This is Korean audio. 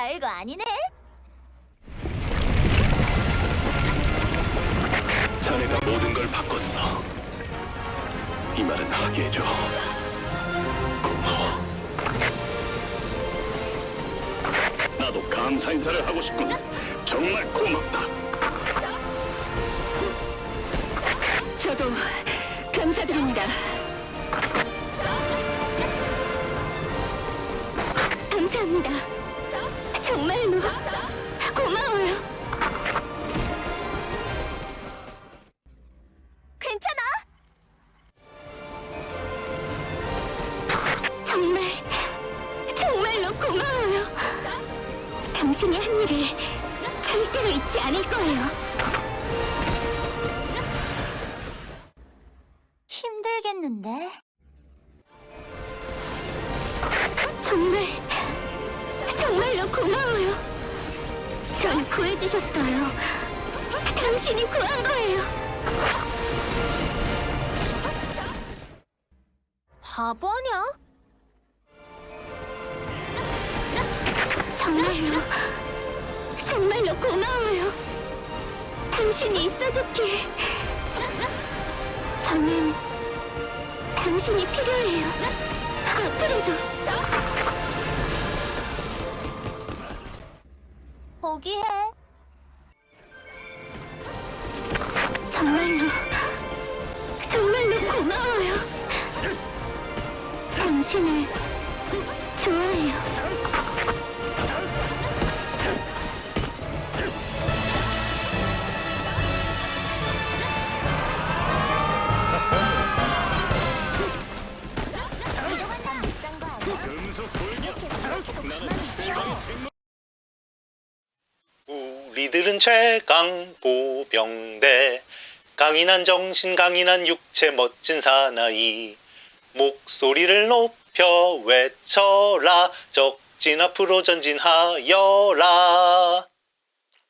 별거 아니네. 자네가 모든 걸 바꿨어. 이 말은 하게 해줘. 고마워. 나도 감사 인사를 하고 싶군. 정말 고맙다. 저도 감사드립니다. 감사합니다. 정말로 고마워요. 괜찮아. 정말 정말로 고마워요. 당신이 한 일을 절대로 잊지 않을 거예요. 힘들겠는데. 정말 정말로 고마워요. 절 구해주셨어요. 당신이 구한 거예요. 바보 아냐? 정말로 정말로 고마워요. 당신이 있어줬기에 저는 당신이 필요해요. 앞으로도 포기해. 정말로 정말로 고마워요. 당신을 좋아해요. 우리들은 최강 보병대. 강인한 정신 강인한 육체 멋진 사나이. 목소리를 높여 외쳐라. 적진 앞으로 전진하여라